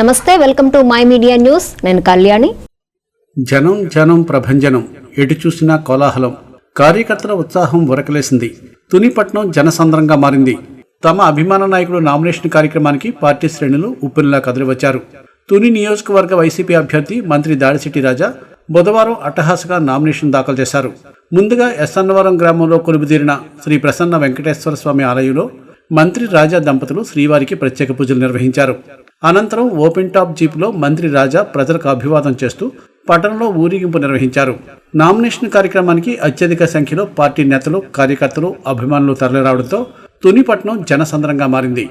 Namaste welcome to my media news. నేను కళ్యాణి. జనం జనం ప్రభంజనం. ఎటు చూసినా కోలాహలం. కార్యకర్తల ఉత్సాహం ఉరకలేసింది. తునిపట్నం జనసంద్రంగా మారింది. తమ అభిమాన నాయకుడు నామినేషన్ కార్యక్రమానికి పార్టీ శ్రేణులు ఉప్పెనలా కదిలివచ్చారు. తుని నియోజకవర్గ వైసీపీ అభ్యర్థి మంత్రి దాడిశెట్టి రాజా బుధవారం అట్టహాసగా నామినేషన్ దాఖలు చేశారు. ముందుగా ఎస్సన్నవరం గ్రామంలో కొలుపుదీరిన శ్రీ ప్రసన్న వెంకటేశ్వర స్వామి ఆలయంలో మంత్రి రాజా దంపతులు శ్రీవారికి ప్రత్యేక పూజలు నిర్వహించారు. అనంతరం ఓపెన్ టాప్ జీపులో మంత్రి రాజా ప్రజలకు అభివాదం చేస్తూ పట్టణంలో ఊరేగింపు నిర్వహించారు. నామినేషన్ కార్యక్రమానికి అత్యధిక సంఖ్యలో పార్టీ నేతలు కార్యకర్తలు అభిమానులు తరలిరావడంతో తునిపట్నం జనసంద్రంగా మారింది.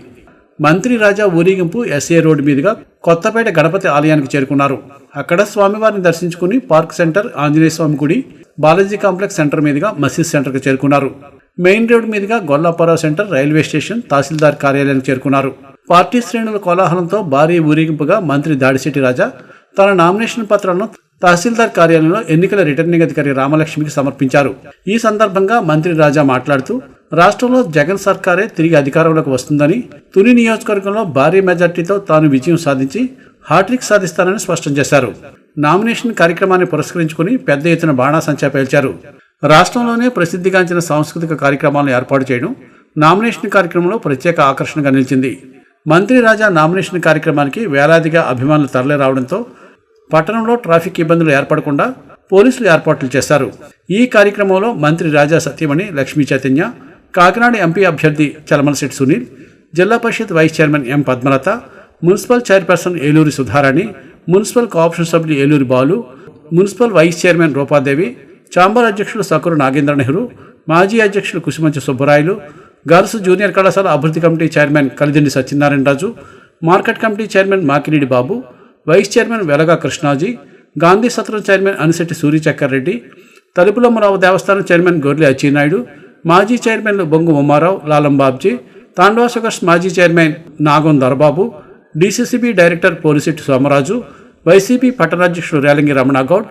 మంత్రి రాజా ఊరేగింపు ఎస్ఏ రోడ్డు మీదుగా కొత్తపేట గణపతి ఆలయానికి చేరుకున్నారు. అక్కడ స్వామివారిని దర్శించుకుని పార్క్ సెంటర్ ఆంజనేయ స్వామి గుడి బాలాజీ కాంప్లెక్స్ సెంటర్ మీదుగా మసీద్ సెంటర్కు చేరుకున్నారు. మెయిన్ రోడ్ మీదుగా Gollapuram centre railway station tahsildar కార్యాలయానికి చేరుకున్నారు. పార్టీ శ్రేణుల కోలాహలంతో భారీ ఊరేగింపుగా మంత్రి దాడిశెట్టి రాజా తన నామినేషన్ పత్రాలను తహసీల్దార్ కార్యాలయంలో ఎన్నికల రిటర్నింగ్ అధికారి రామలక్ష్మికి సమర్పించారు. ఈ సందర్భంగా మంత్రి రాజా మాట్లాడుతూ రాష్ట్రంలో జగన్ సర్కారే తిరిగి అధికారంలోకి వస్తుందని తుని నియోజకవర్గంలో భారీ మెజార్టీతో తాను విజయం సాధించి హాట్రిక్ సాధిస్తానని స్పష్టం చేశారు. నామినేషన్ కార్యక్రమాన్ని పురస్కరించుకుని పెద్ద ఎత్తున బాణాసంచా పేల్చారు. రాష్ట్రంలోనే ప్రసిద్ధిగాంచిన సాంస్కృతిక కార్యక్రమాలను ఏర్పాటు చేయడం నామినేషన్ కార్యక్రమంలో ప్రత్యేక ఆకర్షణగా నిలిచింది. మంత్రి రాజా నామినేషన్ కార్యక్రమానికి వేలాదిగా అభిమానులు తరలి రావడంతో పట్టణంలో ట్రాఫిక్ ఇబ్బందులు ఏర్పడకుండా పోలీసులు ఏర్పాట్లు చేశారు. ఈ కార్యక్రమంలో మంత్రి రాజా సత్యమణి లక్ష్మీ చైతన్య కాకినాడ ఎంపీ అభ్యర్థి Chalamalasetti Sunil Zilla Parishad vice chairman M Padmalatha municipal chairperson Eluri Sudharani municipal cooperation సభ్యులు Eluri Balu municipal vice chairman Rupadevi chamber అధ్యక్షులు సకరు నాగేంద్ర నెహ్రూ మాజీ అధ్యక్షులు కుసిమంచి సుబ్బరాయలు గర్ల్స్ జూనియర్ కళాశాల అభివృద్ధి committee chairman Kalidindi Satyanarayanaraju market committee chairman Makireddy Babu vice chairman Velaga Krishnaji Gandhi సత్రం chairman Anisetti Suryachakkar Reddy తలుపులమ్మరావు దేవస్థానం chairman గొర్రె అచ్చినాయుడు మాజీ చైర్మన్లు బొంగు ఉమ్మారావు లాలం బాబ్జీ తాండవా సుగర్స్ మాజీ chairman Nagam Dorababu DCCB director Polisetti Somaraju YCP పట్టణాధ్యక్షుడు Relangi Ramanagoud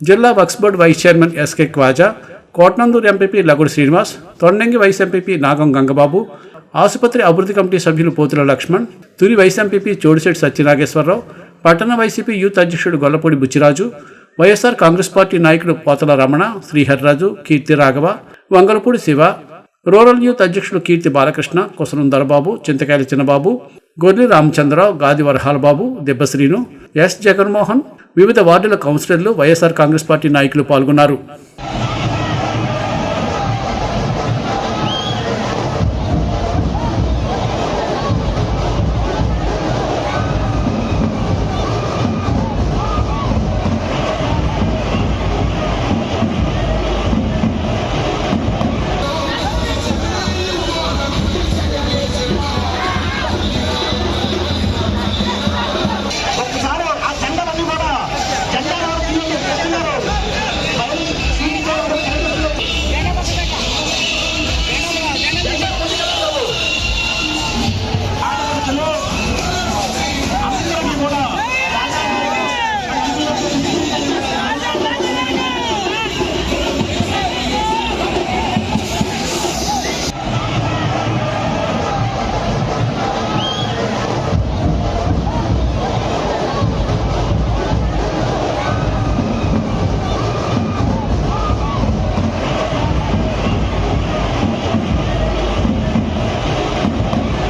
జిల్లా Waqf board vice chairman SK Khwaja Kotanandur MPP Lagudu Srinivas Tondangi vice MPP Nagam Gangababu ఆసుపత్రి అభివృద్ధి కమిటీ సభ్యులు పోతుల లక్ష్మణ్ తురి వైస్ ఎంపీపీ చోడిశెట్టి సత్యనాగేశ్వరరావు పట్టణ వైసీపీ యూత్ అధ్యక్షుడు Gollapudi Buchiraju YSR Congress party నాయకుడు పోతల Ramana Sriharraju Keerthi Raghava Vangalapudi Siva rural youth అధ్యక్షుడు కీర్తి బాలకృష్ణ కుసరం దొరబాబు చింతకాయల చిన్నబాబు గొర్రె రామచంద్రరావు గాది వరహాలబాబు దెబ్బశ్రీను ఎస్ జగన్మోహన్ వివిధ వార్డుల కౌన్సిలర్లు వైఎస్ఆర్ కాంగ్రెస్ పార్టీ నాయకులు పాల్గొన్నారు.